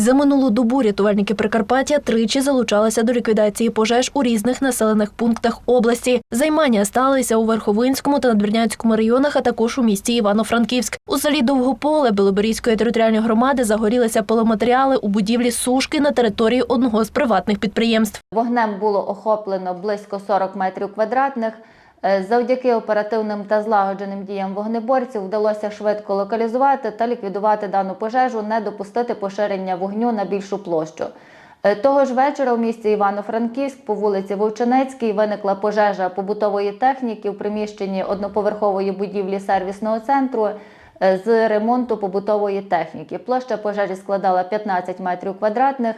За минулу добу рятувальники Прикарпаття тричі залучалися до ліквідації пожеж у різних населених пунктах області. Займання сталися у Верховинському та Надвірнянському районах, а також у місті Івано-Франківськ. У селі Довгополе Білоберізької територіальної громади загорілися пиломатеріали у будівлі сушки на території одного з приватних підприємств. Вогнем було охоплено близько 40 метрів квадратних. Е, Завдяки оперативним та злагодженим діям вогнеборців вдалося швидко локалізувати та ліквідувати дану пожежу, не допустити поширення вогню на більшу площу. Е, Того ж вечора в місті Івано-Франківськ по вулиці Вовчинецькій виникла пожежа побутової техніки в приміщенні одноповерхової будівлі сервісного центру е, з ремонту побутової техніки. Площа пожежі складала 15 метрів квадратних.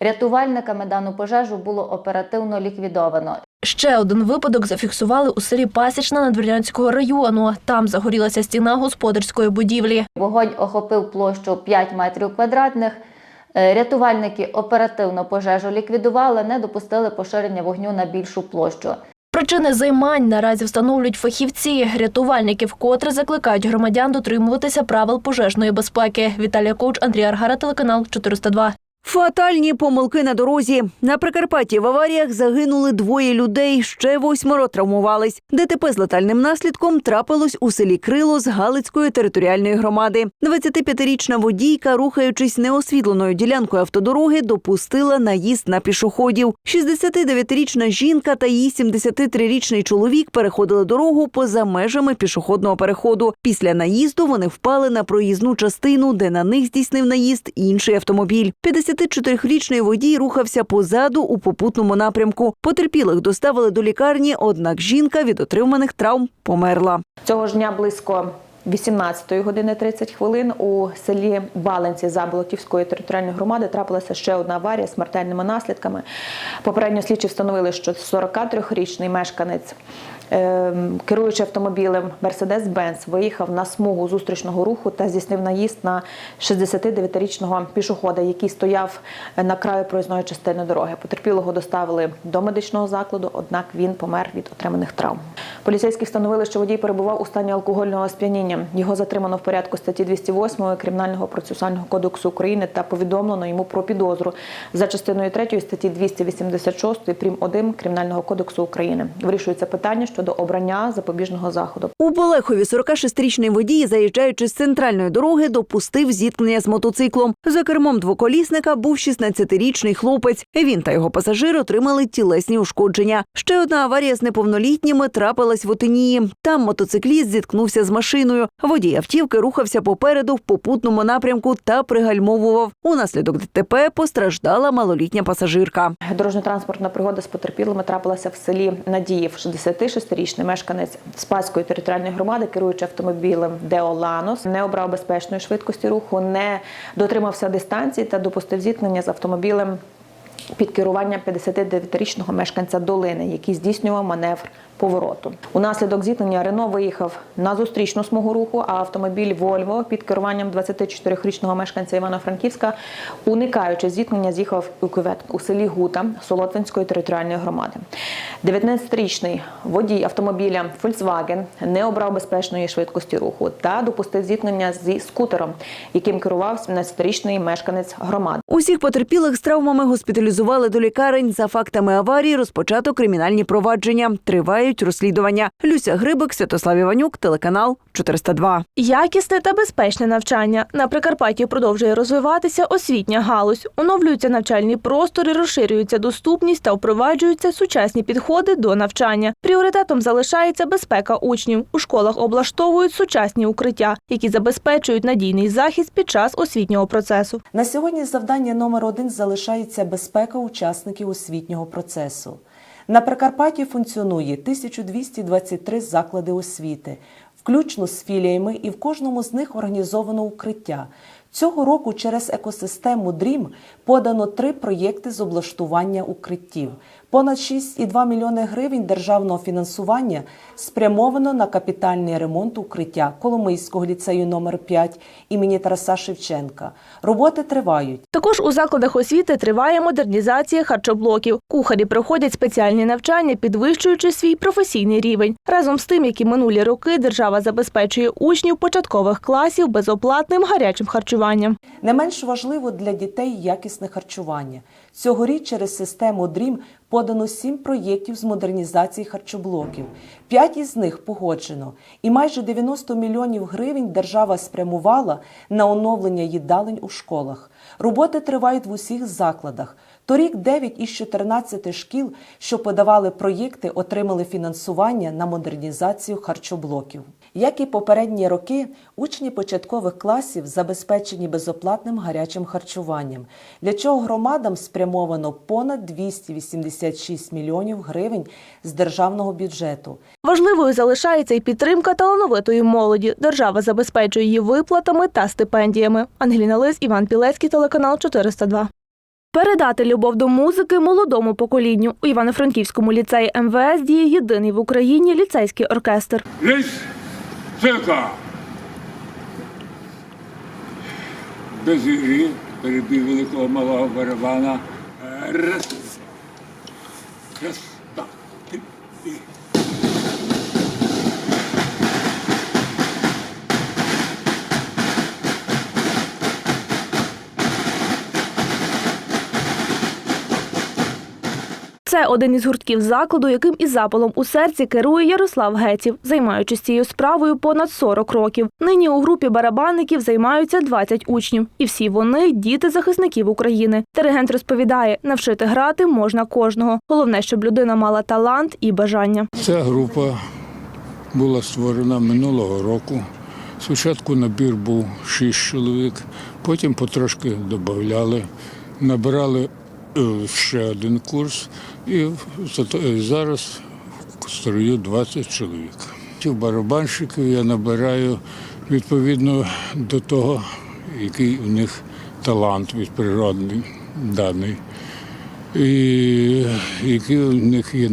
Рятувальниками дану пожежу було оперативно ліквідовано. Ще один випадок зафіксували у селі Пасічна Надвірнянського району. Там загорілася стіна господарської будівлі. Вогонь охопив площу 5 метрів квадратних. Е, Рятувальники оперативно пожежу ліквідували, не допустили поширення вогню на більшу площу. Причини займань наразі встановлюють фахівці. Рятувальники вкотре закликають громадян дотримуватися правил пожежної безпеки. Віталія Коуч, Андрій Аргара, телеканал 402. Фатальні помилки на дорозі. На Прикарпатті в аваріях загинули двоє людей, ще восьмеро травмувались. ДТП з летальним наслідком трапилось у селі Крило з Галицької територіальної громади. 25-річна водійка, рухаючись неосвітленою ділянкою автодороги, допустила наїзд на пішоходів. 69-річна жінка та її 73-річний чоловік переходили дорогу поза межами пішохідного переходу. Після наїзду вони впали на проїзну частину, де на них здійснив наїзд інший автомобіль. 54-річний водій рухався позаду у попутному напрямку. Потерпілих доставили до лікарні, однак жінка від отриманих травм померла. Цього ж дня близько 18 години 30 хвилин у селі Баленці Заболотівської територіальної громади трапилася ще одна аварія з смертельними наслідками. Попередньо слідчі встановили, що 43-річний мешканець, керуючи автомобілем Mercedes-Benz, виїхав на смугу зустрічного руху та здійснив наїзд на 69-річного пішохода, який стояв на краю проїзної частини дороги. Потерпілого доставили до медичного закладу, однак він помер від отриманих травм. Поліцейські встановили, що водій перебував у стані алкогольного сп'яніння. Його затримано в порядку статті 208 Кримінального процесуального кодексу України та повідомлено йому про підозру за частиною 3 статті 286 прим. 1 Кримінального кодексу України. Вирішується питання щодо обрання запобіжного заходу. У Болехові 46-річний водій, заїжджаючи з центральної дороги, допустив зіткнення з мотоциклом. За кермом двоколісника був 16-річний хлопець. Він та його пасажир отримали тілесні ушкодження. Ще одна аварія з неповнолітніми трапилась в Отинії. Там мотоцикліст зіткнувся з машиною. Водій автівки рухався попереду в попутному напрямку та пригальмовував. Унаслідок ДТП постраждала малолітня пасажирка. Дорожньо-транспортна пригода з потерпілими трапилася в селі Надіїв. 66-річний мешканець Спаської територіальної громади, керуючи автомобілем Део Ланос, не обрав безпечної швидкості руху, не дотримався дистанції та допустив зіткнення з автомобілем під керуванням 59-річного мешканця долини, який здійснював маневр повороту. Унаслідок зіткнення Рено виїхав на зустрічну смугу руху, а автомобіль Вольво під керуванням 24-річного мешканця Івано-Франківська, уникаючи зіткнення, з'їхав у кювет у селі Гута Солотвинської територіальної громади. 19-річний водій автомобіля Volkswagen не обрав безпечної швидкості руху та допустив зіткнення зі скутером, яким керував 17-річний мешканець громади. Усіх потерпілих з травмами госпіталізували до лікарень. За фактами аварії розпочато кримінальні провадження. Тривають розслідування. Люся Грибик, Святослав Іванюк, телеканал 402. Якісне та безпечне навчання на Прикарпатті продовжує розвиватися освітня галузь. Оновлюються навчальні простори, розширюється доступність та впроваджуються сучасні підходи до навчання. Пріоритетом залишається безпека учнів. У школах облаштовують сучасні укриття, які забезпечують надійний захист під час освітнього процесу. На сьогодні завдання номер один залишається безпека учасників освітнього процесу. На Прикарпатті функціонує 1223 заклади освіти, включно з філіями, і в кожному з них організовано укриття. Цього року через екосистему ДРІМ подано три проєкти з облаштування укриттів. Понад 6,2 мільйони гривень державного фінансування спрямовано на капітальний ремонт укриття Коломийського ліцею номер 5 імені Тараса Шевченка. Роботи тривають. Також у закладах освіти триває модернізація харчоблоків. Кухарі проходять спеціальні навчання, підвищуючи свій професійний рівень. Разом з тим, як і минулі роки, держава забезпечує учнів початкових класів безоплатним гарячим харчуванням. Не менш важливо для дітей якісне харчування. Цьогоріч через систему ДРІМ подано сім проєктів з модернізації харчоблоків. П'ять із них погоджено, і майже 90 мільйонів гривень держава спрямувала на оновлення їдалень у школах. Роботи тривають в усіх закладах. Торік 9 із 14 шкіл, що подавали проєкти, отримали фінансування на модернізацію харчоблоків. Як і попередні роки, учні початкових класів забезпечені безоплатним гарячим харчуванням, для чого громадам спрямовано понад 286 мільйонів гривень з державного бюджету. Важливою залишається і підтримка талановитої молоді. Держава забезпечує її виплатами та стипендіями. Ангеліна Лис, Іван Пілецький, телеканал 402. Передати любов до музики молодому поколінню. У Івано-Франківському ліцеї МВС діє єдиний в Україні ліцейський оркестр. Рись. Без ігри перебіг великого малого барабана. Раз. Раз. Це один із гуртків закладу, яким із запалом у серці керує Ярослав Геців, займаючись цією справою понад 40 років. Нині у групі барабанників займаються 20 учнів, і всі вони діти захисників України. Диригент розповідає, навчити грати можна кожного. Головне, щоб людина мала талант і бажання. Ця група була створена минулого року. Спочатку набір був шість чоловік, потім потрошки додавали, набирали е, ще один курс, і зараз строю 20 чоловік. Барабанщиків я набираю відповідно до того, який у них талант від природний даний. І які у них є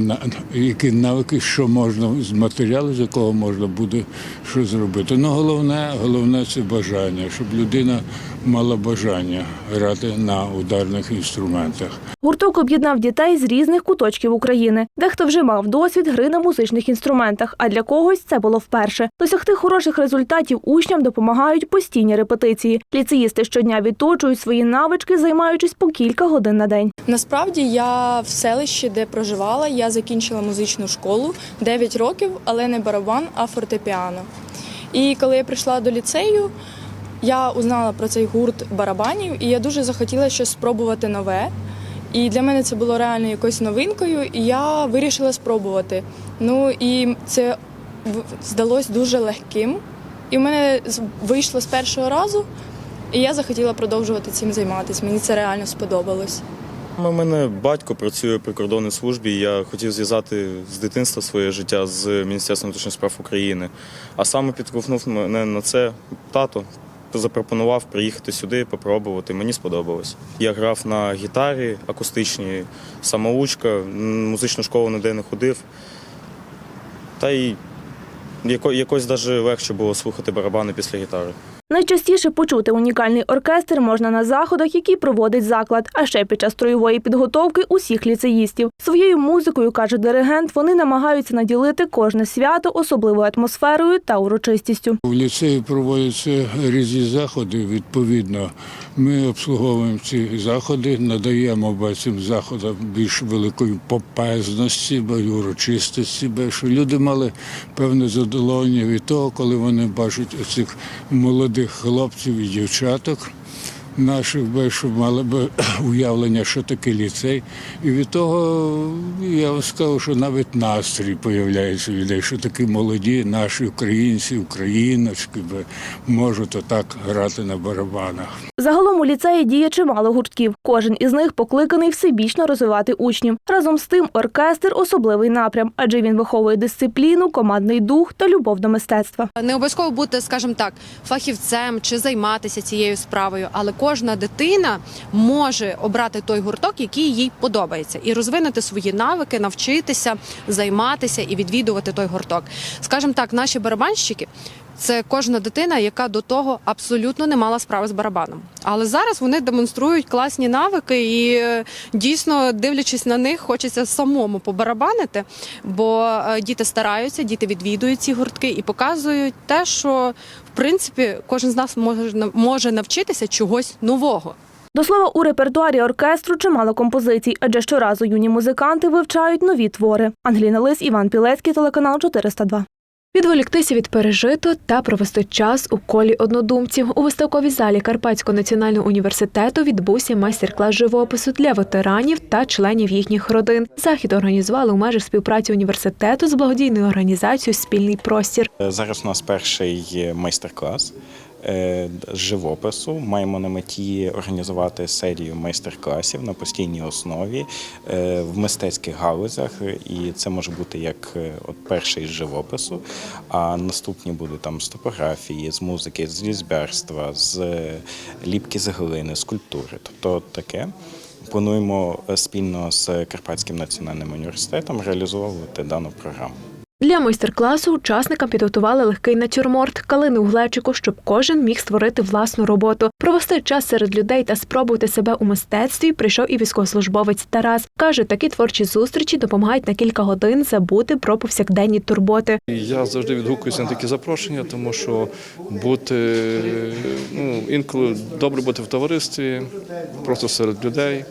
які навики, що можна з матеріалу, з якого можна буде що зробити. Ну головне, головне це бажання, щоб людина мала бажання грати на ударних інструментах. Гурток об'єднав дітей з різних куточків України. Дехто вже мав досвід гри на музичних інструментах, а для когось це було вперше. Досягти хороших результатів учням допомагають постійні репетиції. Ліцеїсти щодня відточують свої навички, займаючись по кілька годин на день. Насправді я в селищі, де проживала, я закінчила музичну школу 9 років, але не барабан, а фортепіано. І коли я прийшла до ліцею, я узнала про цей гурт барабанів, і я дуже захотіла щось спробувати нове. І для мене це було реально якоюсь новинкою, і я вирішила спробувати. Ну і це здалось дуже легким. І в мене вийшло з першого разу, і я захотіла продовжувати цим займатися. Мені це реально сподобалось. У мене батько працює в прикордонній службі. Я хотів зв'язати з дитинства своє життя з Міністерством внутрішніх справ України. А саме підковнув мене на це тато. Запропонував приїхати сюди, попробувати. Мені сподобалось. Я грав на гітарі акустичній, самоучка, музичну школу ніде не ходив. Та й якось навіть легше було слухати барабани після гітари. Найчастіше почути унікальний оркестр можна на заходах, які проводить заклад, а ще під час строєвої підготовки усіх ліцеїстів. Своєю музикою, каже диригент, вони намагаються наділити кожне свято особливою атмосферою та урочистістю. У ліцеї проводяться різні заходи. Відповідно, ми обслуговуємо ці заходи, надаємо цим заходам більш великої попезності, урочистості, щоб люди мали певне задоволення від того, коли вони бачать цих молодих хлопців і дівчаток. Наших щоб мали би уявлення, що таке ліцей. І від того я вам скажу, що навіть настрій появляється людей, що такі молоді наші українці, україночки можуть отак грати на барабанах. Загалом у ліцеї діє чимало гуртків. Кожен із них покликаний всебічно розвивати учнів. Разом з тим, оркестр особливий напрям, адже він виховує дисципліну, командний дух та любов до мистецтва. Не обов'язково бути, скажімо так, фахівцем чи займатися цією справою, але кожна дитина може обрати той гурток, який їй подобається, і розвинути свої навики, навчитися, займатися і відвідувати той гурток. Скажімо так, наші барабанщики. Це кожна дитина, яка до того абсолютно не мала справи з барабаном. Але зараз вони демонструють класні навики, і е, дійсно, дивлячись на них, хочеться самому побарабанити, бо е, діти стараються, діти відвідують ці гуртки і показують те, що в принципі кожен з нас може може навчитися чогось нового. До слова, у репертуарі оркестру чимало композицій, адже щоразу юні музиканти вивчають нові твори. Ангеліна Лис, Іван Пілецький, телеканал 402. Відволіктися від пережито та провести час у колі однодумців. У виставковій залі Карпатського національного університету відбувся майстер-клас живопису для ветеранів та членів їхніх родин. Захід організували у межах співпраці університету з благодійною організацією Спільний простір. Е, Зараз у нас перший майстер-клас е, з живопису. Маємо на меті організувати серію майстер-класів на постійній основі е, в мистецьких галузях. І це може бути як е, от перший з живопису, а наступні будуть там з топографії, з музики, з різьбярства, з е, ліпки з глини, скульптури. Тобто таке. Плануємо е, спільно з Карпатським національним університетом реалізовувати дану програму. Для майстер-класу учасникам підготували легкий натюрморт, калини у глечику, щоб кожен міг створити власну роботу. Провести час серед людей та спробувати себе у мистецтві прийшов і військовослужбовець Тарас. Каже, такі творчі зустрічі допомагають на кілька годин забути про повсякденні турботи. Я завжди відгукуюся на такі запрошення, тому що бути ну інколи добре бути в товаристві, просто серед людей.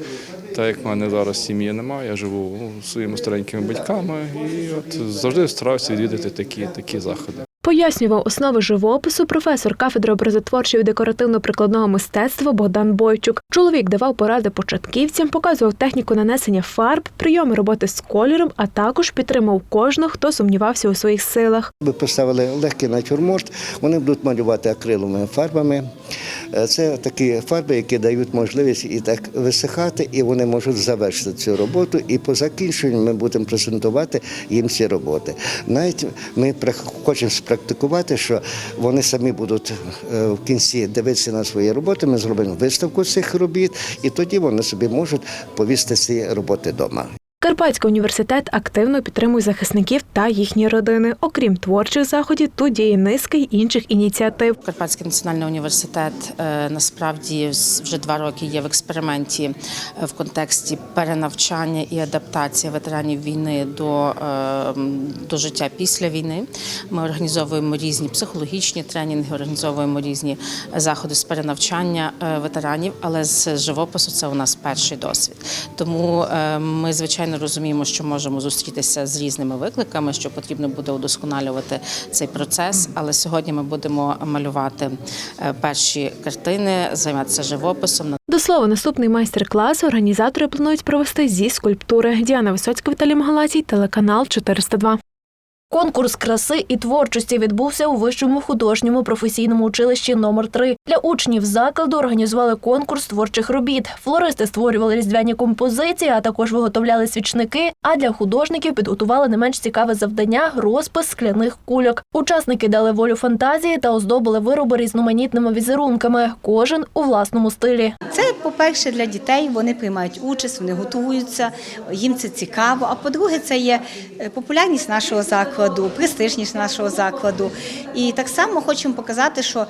Так як в мене зараз сім'ї немає, я живу ну, своїми старенькими батьками і от завжди стараюся відвідати такі, такі заходи. Пояснював основи живопису професор кафедри образотворчого і декоративно-прикладного мистецтва Богдан Бойчук. Чоловік давав поради початківцям, показував техніку нанесення фарб, прийоми роботи з кольором, а також підтримав кожного, хто сумнівався у своїх силах. Ми поставили легкий натюрморт, вони будуть малювати акриловими фарбами. Е, Це такі фарби, які дають можливість і так висихати, і вони можуть завершити цю роботу. І по закінченню ми будемо презентувати їм ці роботи. Навіть ми хочемо спрактикувати, що вони самі будуть е, в кінці дивитися на свої роботи. Ми зробимо виставку цих робіт, і тоді вони собі можуть повісти ці роботи вдома. Карпатський університет активно підтримує захисників та їхні родини. Окрім творчих заходів, тут діє низка й інших ініціатив. Карпатський національний університет е, насправді вже два роки є в експерименті е, в контексті перенавчання і адаптації ветеранів війни до, е, до життя після війни. Ми організовуємо різні психологічні тренінги, організовуємо різні заходи з перенавчання ветеранів, але з живопису це у нас перший досвід. Тому ми звичайно розуміємо, що можемо зустрітися з різними викликами, що потрібно буде удосконалювати цей процес. Але сьогодні ми будемо малювати е, перші картини, займатися живописом. До слова, наступний майстер-клас організатори планують провести зі скульптури. Діана Висоцька, Віталій Магалацій, телеканал 402. Конкурс краси і творчості відбувся у вищому художньому професійному училищі номер 3 Для учнів закладу організували конкурс творчих робіт. Флористи створювали різдвяні композиції, а також виготовляли свічники. А для художників підготували не менш цікаве завдання розпис скляних кульок. Учасники дали волю фантазії та оздобили вироби різноманітними візерунками, кожен у власному стилі. Це, по-перше, для дітей вони приймають участь, вони готуються, їм це цікаво. А по-друге, це є е, популярність нашого закладу, престижність нашого закладу. І так само хочемо показати, що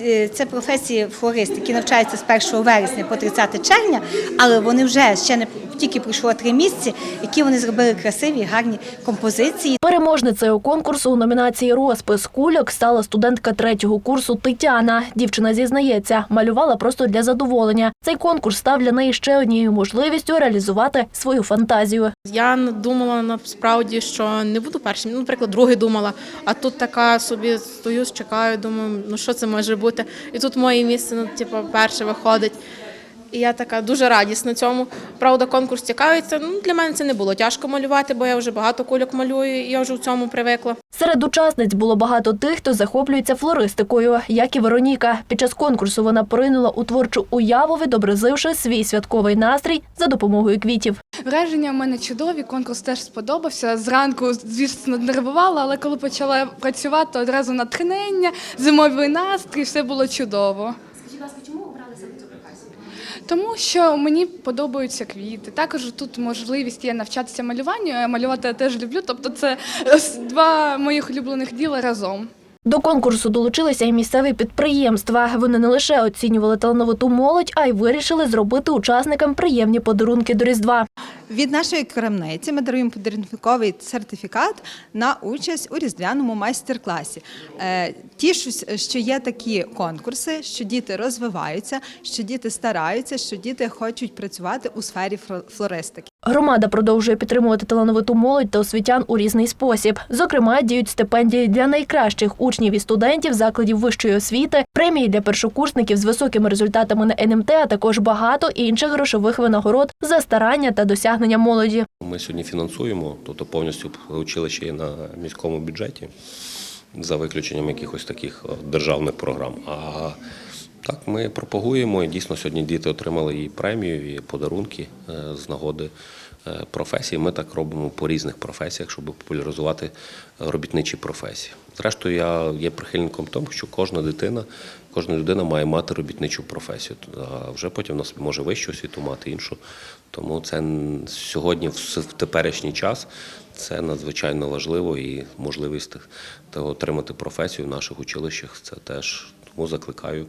е, це професії флорист, які навчаються з 1 вересня по 30 червня, але вони вже ще не тільки пройшло три місяці, які вони зробили красиві, гарні композиції. Переможницею конкурсу у номінації Розпис кульок стала студентка третього курсу Тетяна. Дівчина зізнається, малювала просто для задоволення. Цей конкурс став для неї ще однією можливістю реалізувати свою фантазію. Я думала насправді, що не буду першим. Ну, наприклад, другий думала. А тут така собі стою, чекаю, думаю, ну що це може бути? І тут моє місце, ну, типу, перше виходить. І я така дуже радісна цьому. Правда, конкурс цікавиться. Ну, для мене це не було тяжко малювати, бо я вже багато кульок малюю, і я вже в цьому привикла. Серед учасниць було багато тих, хто захоплюється флористикою, як і Вероніка. Під час конкурсу вона поринула у творчу уяву, відобразивши свій святковий настрій за допомогою квітів. Враження в мене чудові, конкурс теж сподобався. Зранку, звісно, нервувала, але коли почала працювати, одразу натхнення, зимовий настрій, все було чудово. Тому що мені подобаються квіти. Також тут можливість є навчатися малюванню. Малювати я теж люблю. Тобто, це два моїх улюблених діла разом. До конкурсу долучилися і місцеві підприємства. Вони не лише оцінювали талановиту молодь, а й вирішили зробити учасникам приємні подарунки до Різдва. Від нашої крамниці ми даруємо подарунковий сертифікат на участь у різдвяному майстер-класі. Е, Тішусь, що є такі конкурси, що діти розвиваються, що діти стараються, що діти хочуть працювати у сфері фло- флористики. Громада продовжує підтримувати талановиту молодь та освітян у різний спосіб. Зокрема, діють стипендії для найкращих учнів і студентів закладів вищої освіти, премії для першокурсників з високими результатами на НМТ, а також багато інших грошових винагород за старання та досягнення молоді. Ми сьогодні фінансуємо, тобто повністю училище на міському бюджеті, за виключенням якихось таких державних програм. А так ми пропагуємо. І дійсно сьогодні діти отримали і премію, і подарунки е, з нагоди е, професії. Ми так робимо по різних професіях, щоб популяризувати робітничі професії. Зрештою, я є прихильником тому, що кожна дитина, кожна людина має мати робітничу професію. А вже потім у нас може вищу освіту мати іншу. Тому це сьогодні, в теперішній час, це надзвичайно важливо і можливість отримати професію в наших училищах. Це теж тому закликаю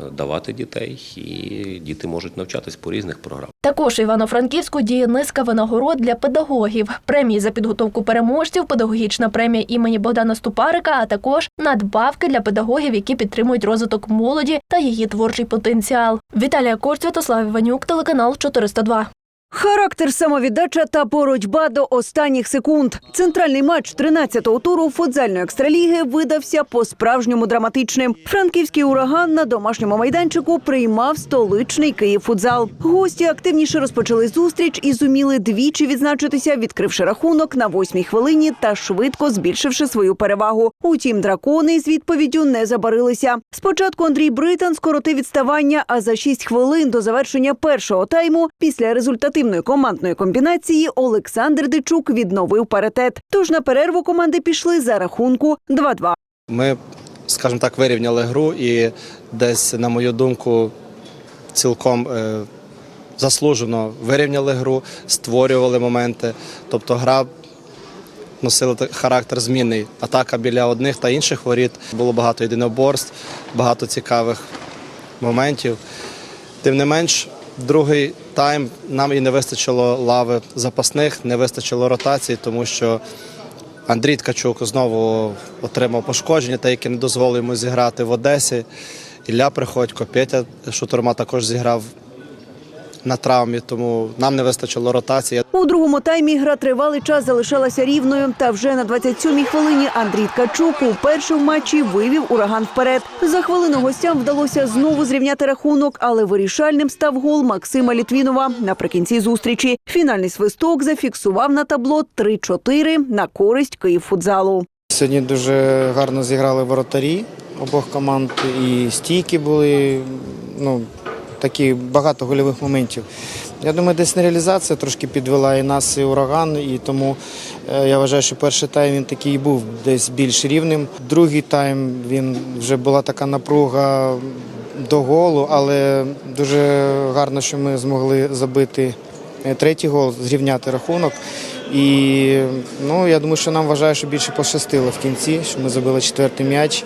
е, давати дітей, і діти можуть навчатись по різних програмах. Також Івано-Франківську діє низка винагород для педагогів, премії за підготовку переможців, педагогічна премія імені Богдана Ступарика, а також надбавки для педагогів, які підтримують розвиток молоді та її творчий потенціал. Віталія Корць, Святослав Іванюк, телеканал 402. Характер, самовіддача та боротьба до останніх секунд. Центральний матч 13-го туру футзальної екстраліги видався по-справжньому драматичним. Франківський ураган на домашньому майданчику приймав столичний Київфутзал. Гості активніше розпочали зустріч і зуміли двічі відзначитися, відкривши рахунок на восьмій хвилині та швидко збільшивши свою перевагу. Утім, дракони з відповіддю не забарилися. Спочатку Андрій Британ скоротив відставання, а за шість хвилин до завершення першого тайму після результативної командної комбінації Олександр Дичук відновив паритет. Тож на перерву команди пішли за рахунку 2-2. Ми, скажімо так, вирівняли гру і десь, на мою думку, цілком е, заслужено вирівняли гру, створювали моменти. Тобто гра носила характер змінний. Атака біля одних та інших воріт. Було багато єдиноборств, багато цікавих моментів. Тим не менш, другий тайм нам і не вистачило лави запасних, не вистачило ротації, тому що Андрій Ткачук знову отримав пошкодження, те, яке не дозволило йому зіграти в Одесі. Ілля Приходько, Петя Шутурма також зіграв на травмі, тому нам не вистачило ротації. У другому таймі гра тривалий час залишалася рівною. Та вже на 27-й хвилині Андрій Ткачук уперше в матчі вивів ураган вперед. За хвилину гостям вдалося знову зрівняти рахунок, але вирішальним став гол Максима Літвінова наприкінці зустрічі. Фінальний свисток зафіксував на табло 3-4 на користь Київфутзалу. Сьогодні дуже гарно зіграли воротарі обох команд, і стійки були, ну, такі багато гольових моментів. Я думаю, десь нереалізація трошки підвела і нас, і ураган, і тому е, я вважаю, що перший тайм він такий був десь більш рівним. Другий тайм він вже була така напруга до голу, але дуже гарно, що ми змогли забити е, третій гол, зрівняти рахунок. І ну, я думаю, що нам вважаю, що більше пощастило в кінці, що ми забили четвертий м'яч.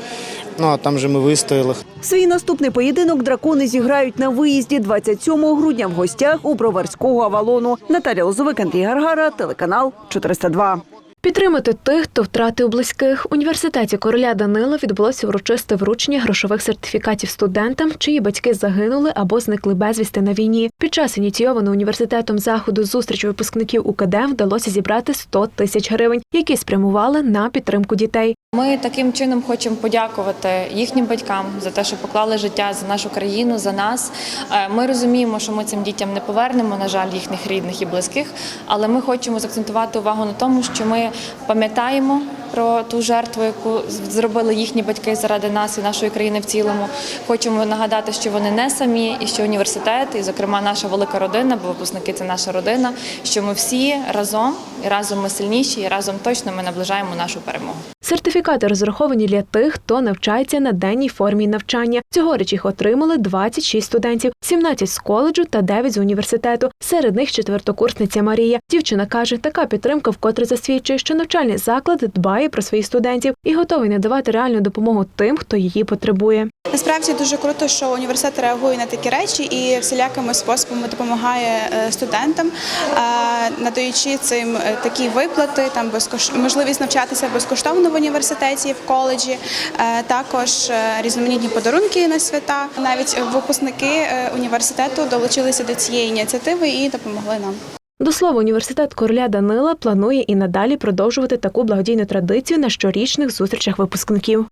Ну а там же ми вистояли. Свій наступний поєдинок дракони зіграють на виїзді 27 грудня в гостях у Броварського Авалону. Наталя Лозовик, Андрій Гаргара, телеканал 402. Підтримати тих, хто втратив близьких. У університеті короля Данила відбулося урочисте вручення грошових сертифікатів студентам, чиї батьки загинули або зникли безвісти на війні. Під час ініційованого університетом заходу зустріч випускників УКД вдалося зібрати 100 тисяч гривень, які спрямували на підтримку дітей. Ми таким чином хочемо подякувати їхнім батькам за те, що поклали життя за нашу країну, за нас. Е, Ми розуміємо, що ми цим дітям не повернемо, на жаль, їхніх рідних і близьких, але ми хочемо закцентувати увагу на тому, що ми пам'ятаємо про ту жертву, яку зробили їхні батьки заради нас і нашої країни в цілому. Хочемо нагадати, що вони не самі, і що університет, і зокрема наша велика родина, бо випускники це наша родина. Що ми всі разом і разом ми сильніші, і разом точно ми наближаємо нашу перемогу. Сертифікати розраховані для тих, хто навчається на денній формі навчання. Цьогоріч їх отримали 26 студентів, 17 з коледжу та 9 з університету. Серед них четвертокурсниця Марія. Дівчина каже, така підтримка вкотре засвідчує, що навчальний заклад дбає дбає про своїх студентів і готовий надавати реальну допомогу тим, хто її потребує. Насправді дуже круто, що університет реагує на такі речі і всілякими способами допомагає е, студентам, е, надаючи цим е, такі виплати, там можливість навчатися безкоштовно в університеті, в коледжі, також різноманітні подарунки на свята. Навіть випускники університету долучилися до цієї ініціативи і допомогли нам. До слова, університет короля Данила планує і надалі продовжувати таку благодійну традицію на щорічних зустрічах випускників.